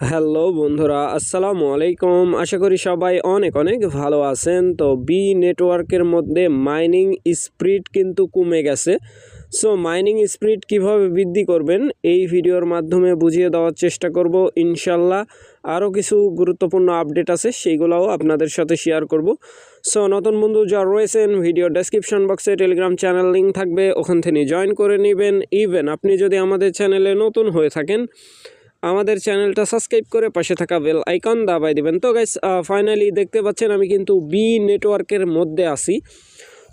Hello বন্ধুরা, আসসালামু আলাইকুম। আশা করি সবাই অনেক অনেক ভালো আছেন। তো বি নেটওয়ার্কের মধ্যে মাইনিং স্পিড কিন্তু কমে গেছে। সো মাইনিং স্পিড কীভাবে বৃদ্ধি করবেন? এই ভিডিওর মাধ্যমে বুঝিয়ে দেওয়ার চেষ্টা করব। ইনশাল্লাহ আরও কিছু গুরুত্বপূর্ণ আপডেট আছে, সেইগুলোও আপনাদের সাথে শেয়ার করব। সো নতুন বন্ধু যা রয়েছেন ভিডিও ডেসক্রিপশন বক্সে টেলিগ্রাম চ্যানেল লিঙ্ক থাকবে। ওখান থেকে জয়েন করে নেবেন। ইভেন আপনি যদি আমাদের চ্যানেলে নতুন হয়ে থাকেন আমাদের চ্যানেলটা সাবস্ক্রাইব করে পাশে থাকা বেল আইকন দাবাই দেবেন। তো গাইস ফাইনালি দেখতে পাচ্ছেন আমি কিন্তু বি নেটওয়ার্কের মধ্যে আসি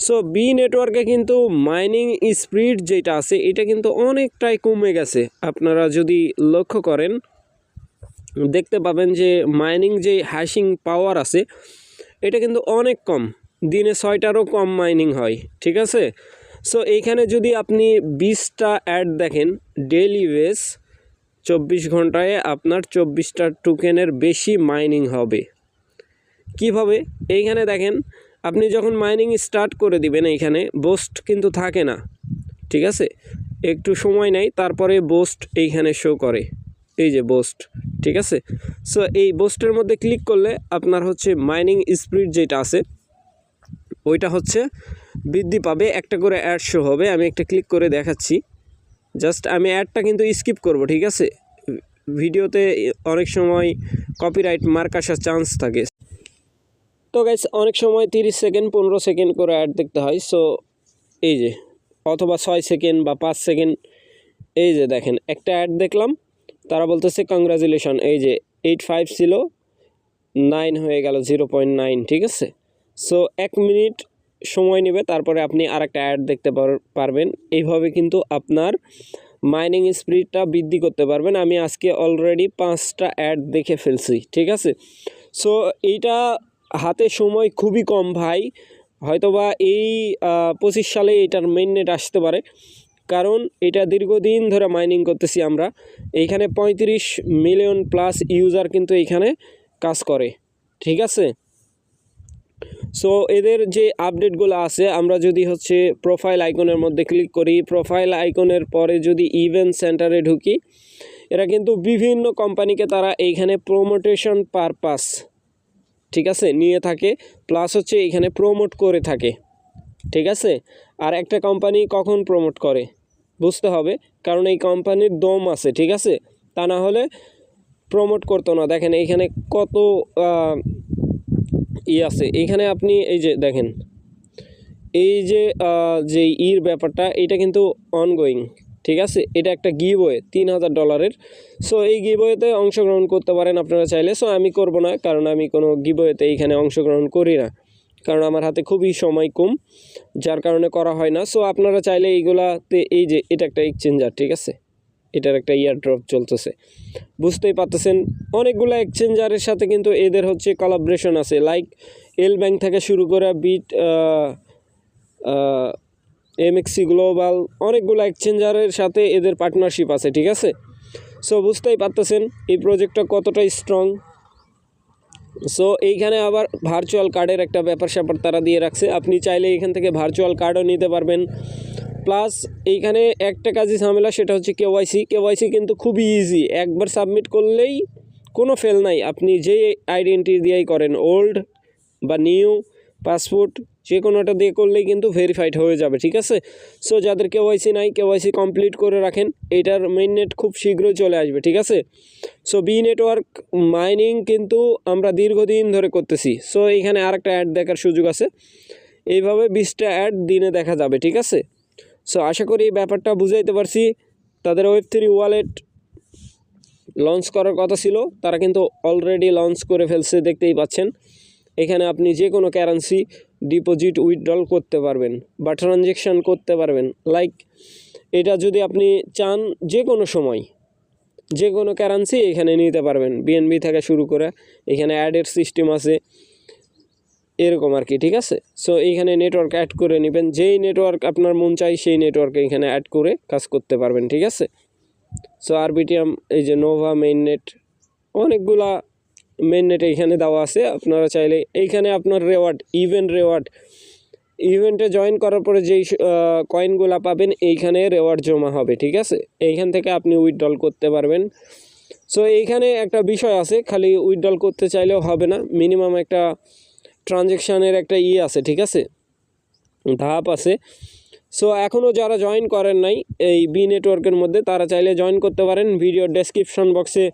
সো বি নেটওয়ার্কে কিন্তু মাইনিং স্পিড যেটা আছে, এটা কিন্তু অনেকটাই কমে গেছে। আপনারা যদি লক্ষ্য করেন, দেখতে পাবেন যে মাইনিং যে হ্যাশিং পাওয়ার আছে, এটা কিন্তু অনেক কম। দিনে ছয়টারও কম মাইনিং হয়, ঠিক আছে? সো এইখানে যদি আপনি বিশটা অ্যাড দেখেন ডেলি বেস চব্বিশ ঘন্টায় আপনার চব্বিশটা টোকেনের বেশি মাইনিং হবে। কীভাবে? এইখানে দেখেন, আপনি যখন মাইনিং স্টার্ট করে দিবেন এইখানে বোস্ট কিন্তু থাকে না, ঠিক আছে? একটু সময় নেয়, তারপরে বোস্ট এইখানে শো করে, এই যে বোস্ট ঠিক আছে? সো এই বোস্টের মধ্যে ক্লিক করলে আপনার হচ্ছে মাইনিং স্পিড যেটা আছে, ওইটা হচ্ছে বৃদ্ধি পাবে, একটা করে অ্যাড শো হবে, আমি একটা ক্লিক করে দেখাচ্ছি। জাস্ট আমি অ্যাডটা কিন্তু স্কিপ করব, ঠিক আছে? ভিডিওতে অনেক সময় কপিরাইট মার্ক আসার চান্স থাকে। তো গাইস অনেক সময় তিরিশ সেকেন্ড পনেরো সেকেন্ড করে অ্যাড দেখতে হয়। সো এই যে, অথবা ছয় সেকেন্ড বা পাঁচ সেকেন্ড এই যে দেখেন, একটা অ্যাড দেখলাম, তারা বলতেছে কংগ্রাচুলেশন এই যে এইট ফাইভ ছিল নাইন হয়ে গেল জিরো পয়েন্ট নাইন ঠিক আছে? সো এক মিনিট সময় নেবে, তারপরে আপনি আর একটা অ্যাড দেখতে পার- পারবেন। এইভাবে কিন্তু আপনার মাইনিং স্পিডটা বৃদ্ধি করতে পারবেন। আমি আজকে অলরেডি পাঁচটা অ্যাড দেখে ফেলছি, ঠিক আছে? সো এইটা হাতে সময় খুবই কম ভাই। হয়তোবা এই পঁচিশ সালে এটার মেন নেট আসতে পারে। কারণ এটা দীর্ঘদিন ধরে মাইনিং করতেছি আমরা। এইখানে পঁয়ত্রিশ মিলিয়ন প্লাস ইউজার কিন্তু এইখানে কাজ করে, ঠিক আছে? সো এদের যে আপডেটগুলো আছে, আমরা যদি হচ্ছে প্রোফাইল আইকনের মধ্যে ক্লিক করি প্রোফাইল আইকনের পরে যদি ইভেন্ট সেন্টারে ঢুকি, এরা কিন্তু বিভিন্ন কোম্পানিকে তারা এইখানে প্রমোটেশন পারপাস ঠিক আছে, নিয়ে থাকে প্লাস হচ্ছে এখানে প্রমোট করে থাকে, ঠিক আছে? আর একটা কোম্পানি কখন প্রমোট করে, বুঝতে হবে, কারণ এই কোম্পানির দম আছে, ঠিক আছে? তা না হলে প্রমোট করতো না। দেখেন, এইখানে কত ই আছে। এইখানে আপনি এই যে দেখেন, এই যে যে ইর ব্যাপারটা এটা কিন্তু অনগোয়িং ঠিক আছে? এটা একটা গিবয়ে তিন হাজার ডলারের সো এই গি গিবয়েতে অংশগ্রহণ করতে পারেন আপনারা চাইলে। সো আমি করব না, কারণ আমি কোনো গি গিবয়েতে এইখানে অংশগ্রহণ করি না। কারণ আমার হাতে খুবই সময় কম, যার কারণে করা হয় না। সো আপনারা চাইলে এইগুলাতে, এই যে, এটা একটা এক্সচেঞ্জার ঠিক আছে? এটার একটা ইয়ার ড্রপ চলতেছে। বুঝতেই পারতেছেন, অনেকগুলো এক্সচেঞ্জারের সাথে কিন্তু এদের হচ্ছে কলাবরেশন আছে। লাইক এল ব্যাংক থেকে শুরু করে বিট এমএক্সি গ্লোবাল অনেকগুলো এক্সচেঞ্জারের সাথে এদের পার্টনারশিপ আছে, ঠিক আছে? সো বুঝতেই পারতেছেন, এই প্রজেক্টটা কতটা স্ট্রং সো এইখানে আবার ভার্চুয়াল কার্ডের একটা ব্যাপার স্যাপার তারা দিয়ে রাখছে। আপনি চাইলে এখান থেকে ভার্চুয়াল কার্ডও নিতে পারবেন। প্লাস এইখানে একটা কাজই ঝামেলা, সেটা হচ্ছে কেওয়াইসি কেওয়াইসি কিন্তু খুবই ইজি একবার সাবমিট করলেই কোনো ফেল নাই। আপনি যে আইডেন্টি দিয়েই করেন ওল্ড বা নিউ পাসপোর্ট যে কোনোটা দিয়ে করলেই কিন্তু ভেরিফাইড হয়ে যাবে, ঠিক আছে? সো যাদের কেওয়াইসি নাই কেওয়াইসি কমপ্লিট করে রাখেন, এটার মেইন নেট খুব শীঘ্রই চলে আসবে, ঠিক আছে? সো বি নেটওয়ার্ক মাইনিং কিন্তু আমরা দীর্ঘদিন ধরে করতেছি। সো এইখানে আরেকটা অ্যাড দেখার সুযোগ আছে। এইভাবে বিশটা অ্যাড দিনে দেখা যাবে, ঠিক আছে? সো আশা করি এই ব্যাপারটা বুঝাইতে পারছি। তাদের ওয়েব থ্রি ওয়ালেট লঞ্চ করার কথা ছিল, তারা কিন্তু অলরেডি লঞ্চ করে ফেলছে, দেখতেই পাচ্ছেন। এখানে আপনি যে কোনো কারেন্সি ডিপোজিট উইথড্রল করতে পারবেন বা ট্রানজেকশান করতে পারবেন। লাইক এটা যদি আপনি চান যে কোনো সময়, যে কোনো কারেন্সি এখানে নিতে পারবেন। বিএনবি থেকে শুরু করে এখানে অ্যাডের সিস্টেম আছে, এরকম আর কি, ঠিক আছে? সো এইখানে নেটওয়ার্ক অ্যাড করে নেবেন। যেই নেটওয়ার্ক আপনার মন চাই, সেই নেটওয়ার্কে এখানে অ্যাড করে কাজ করতে পারবেন, ঠিক আছে? সো আরবিটিএম এই যে নোভা মেইন নেট অনেকগুলা মেইন নেট এইখানে দেওয়া আছে। আপনারা চাইলে এইখানে আপনার রেওয়ার্ড ইভেন্ট রেওয়ার্ড ইভেন্টে জয়েন করার পরে যেই কয়েনগুলো পাবেন, এইখানে রেওয়ার্ড জমা হবে, ঠিক আছে? এইখান থেকে আপনি উইথড্রল করতে পারবেন। সো এইখানে একটা বিষয় আছে, খালি উইথড্রল করতে চাইলেও হবে না। মিনিমাম একটা ট্রানজেকশানের একটা ই আছে, ঠিক আছে? ধাপ আছে। সো এখনও যারা জয়েন করেন নাই, এই বি নেটওয়ার্কের মধ্যে, তারা চাইলে জয়েন করতে পারেন। ভিডিও ডেসক্রিপশন বক্সে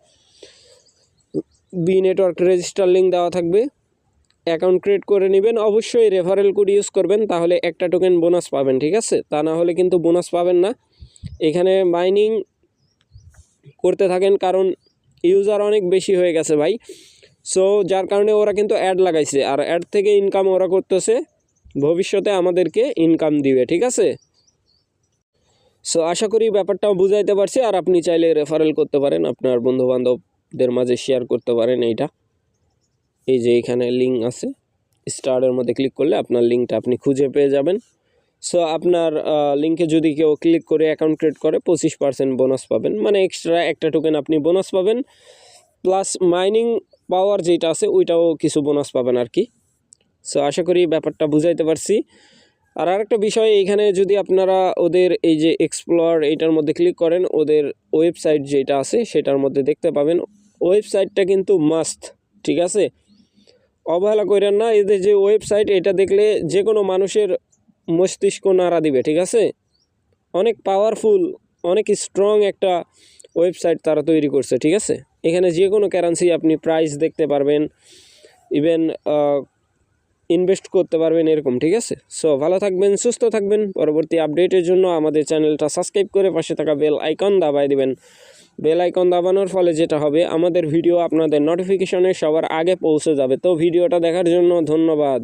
বি নেটওয়ার্ক রেজিস্টার লিঙ্ক দেওয়া থাকবে। অ্যাকাউন্ট ক্রিয়েট করে নেবেন। অবশ্যই রেফারেল কোড ইউজ করবেন, তাহলে একটা টোকেন বোনাস পাবেন, ঠিক আছে? তা না হলে কিন্তু বোনাস পাবেন না। এখানে মাইনিং করতে থাকেন, কারণ ইউজার অনেক বেশি হয়ে গেছে ভাই। সো, যার কারণে ওরা কিন্তু অ্যাড লাগাইছে, আর অ্যাড থেকে ইনকাম ওরা করতেছে। ভবিষ্যতে আমাদেরকে ইনকাম দিবে, ঠিক আছে? সো, আশা করি ব্যাপারটাও বুঝাইতে পারছি, আর আপনি চাইলে রেফারেল করতে পারেন আপনার বন্ধু বান্ধবদের মাঝে শেয়ার করতে পারেন এইটা। এই যে এখানে লিঙ্ক আছে। স্টারের মধ্যে ক্লিক করলে আপনার লিঙ্কটা আপনি খুঁজে পেয়ে যাবেন। সো আপনার লিঙ্কে যদি কেউ ক্লিক করে অ্যাকাউন্ট ক্রিয়েট করে, পঁচিশ পার্সেন্ট বোনাস পাবেন। মানে এক্সট্রা একটা টোকেন আপনি বোনাস পাবেন। প্লাস মাইনিং পাওয়ার যেটা আছে, ওইটাও কিছু বোনাস পাবেন আর কি। সো আশা করি ব্যাপারটা বুঝাইতে পারছি। আর আরেকটা বিষয় এইখানে যদি আপনারা ওদের এই যে এক্সপ্লোর এইটার মধ্যে ক্লিক করেন, ওদের ওয়েবসাইট যেটা আছে, সেটার মধ্যে দেখতে পাবেন। ওয়েবসাইটটা কিন্তু মাস্ট ঠিক আছে? অবহেলা করেন না এদের যে ওয়েবসাইট, এটা দেখলে যে কোনো মানুষের মস্তিষ্ক নাড়া দিবে, ঠিক আছে? অনেক পাওয়ারফুল অনেক স্ট্রং একটা ওয়েবসাইট তারা তৈরি করছে, ঠিক আছে? এখানে যে কোনো কারেন্সি আপনি প্রাইস দেখতে পারবেন ইভেন ইনভেস্ট করতে পারবেন এরকম, ঠিক আছে? সো ভালো থাকবেন, সুস্থ থাকবেন। পরবর্তী আপডেটের জন্য আমাদের চ্যানেলটা সাবস্ক্রাইব করে পাশে থাকা বেল আইকন দাবাই দিবেন। বেল আইকন দাবানোর ফলে যেটা হবে, আমাদের ভিডিও আপনাদের নোটিফিকেশনে সবার আগে পৌঁছে যাবে। তো ভিডিওটা দেখার জন্য ধন্যবাদ।